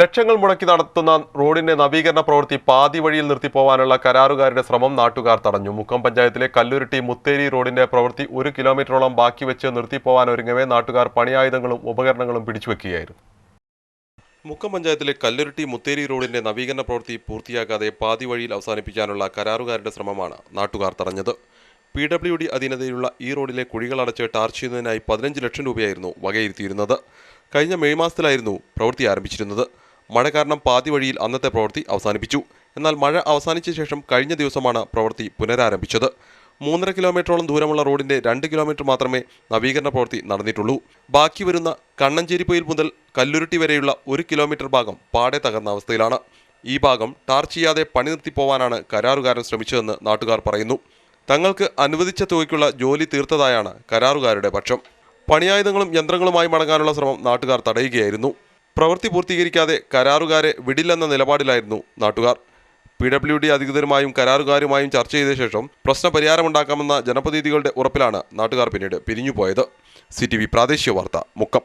ലക്ഷങ്ങൾ മുടക്കി നടത്തുന്ന റോഡിന്റെ നവീകരണ പ്രവൃത്തി പാതി വഴിയിൽ നിർത്തിപ്പോവാനുള്ള കരാറുകാരുടെ ശ്രമം നാട്ടുകാർ തടഞ്ഞു. മുക്കം പഞ്ചായത്തിലെ കല്ലുരുട്ടി മുത്തേരി റോഡിന്റെ പ്രവൃത്തി ഒരു കിലോമീറ്ററോളം ബാക്കി വെച്ച് നിർത്തിപ്പോവാൻ ഒരുങ്ങവേ നാട്ടുകാർ പണിയായുധങ്ങളും ഉപകരണങ്ങളും പിടിച്ചുവെക്കുകയായിരുന്നു മുക്കം പഞ്ചായത്തിലെ കല്ലുരുട്ടി മുത്തേരി റോഡിന്റെ നവീകരണ പ്രവൃത്തി പൂർത്തിയാക്കാതെ പാതി വഴിയിൽ അവസാനിപ്പിക്കാനുള്ള കരാറുകാരുടെ ശ്രമമാണ് നാട്ടുകാർ തടഞ്ഞത്. പി ഡബ്ല്യു ഡി അധീനതയിലുള്ള ഈ റോഡിലെ കുഴികൾ അടച്ച് ടാർച്ച് ചെയ്യുന്നതിനായി പതിനഞ്ച് ലക്ഷം രൂപയായിരുന്നു വകയിരുത്തിയിരുന്നത്. കഴിഞ്ഞ മെയ് മാസത്തിലായിരുന്നു പ്രവൃത്തി ആരംഭിച്ചിരുന്നത്. മഴ കാരണം പാതി വഴിയിൽ അന്നത്തെ പ്രവൃത്തി അവസാനിപ്പിച്ചു. എന്നാൽ മഴ അവസാനിച്ച ശേഷം കഴിഞ്ഞ ദിവസമാണ് പ്രവൃത്തി പുനരാരംഭിച്ചത്. മൂന്നര കിലോമീറ്ററോളം ദൂരമുള്ള റോഡിന്റെ രണ്ട് കിലോമീറ്റർ മാത്രമേ നവീകരണ പ്രവൃത്തി നടന്നിട്ടുള്ളൂ. ബാക്കി വരുന്ന കണ്ണഞ്ചേരിപ്പൊയിൽ മുതൽ കല്ലുരുട്ടി വരെയുള്ള ഒരു കിലോമീറ്റർ ഭാഗം പാടെ തകർന്ന അവസ്ഥയിലാണ്. ഈ ഭാഗം ടാർ ചെയ്യാതെ പണി നിർത്തിപ്പോവാനാണ് കരാറുകാരൻ ശ്രമിച്ചതെന്ന് നാട്ടുകാർ പറയുന്നു. തങ്ങൾക്ക് അനുവദിച്ച തുകയ്ക്കുള്ള ജോലി തീർത്തതായാണ് കരാറുകാരുടെ പക്ഷം. പണിയായുധങ്ങളും യന്ത്രങ്ങളുമായി മടങ്ങാനുള്ള ശ്രമം നാട്ടുകാർ തടയുകയായിരുന്നു. പ്രവൃത്തി പൂർത്തീകരിക്കാതെ കരാറുകാരെ വിടില്ലെന്ന നിലപാടിലായിരുന്നു നാട്ടുകാർ. പി ഡബ്ല്യു ഡി അധികൃതരുമായും കരാറുകാരുമായും ചർച്ച ചെയ്ത ശേഷം പ്രശ്ന പരിഹാരമുണ്ടാക്കാമെന്ന ജനപ്രതിനിധികളുടെ ഉറപ്പിലാണ് നാട്ടുകാർ പിന്നീട് പിരിഞ്ഞുപോയത്. സി ടി വി പ്രാദേശിക വാർത്ത മുക്കം.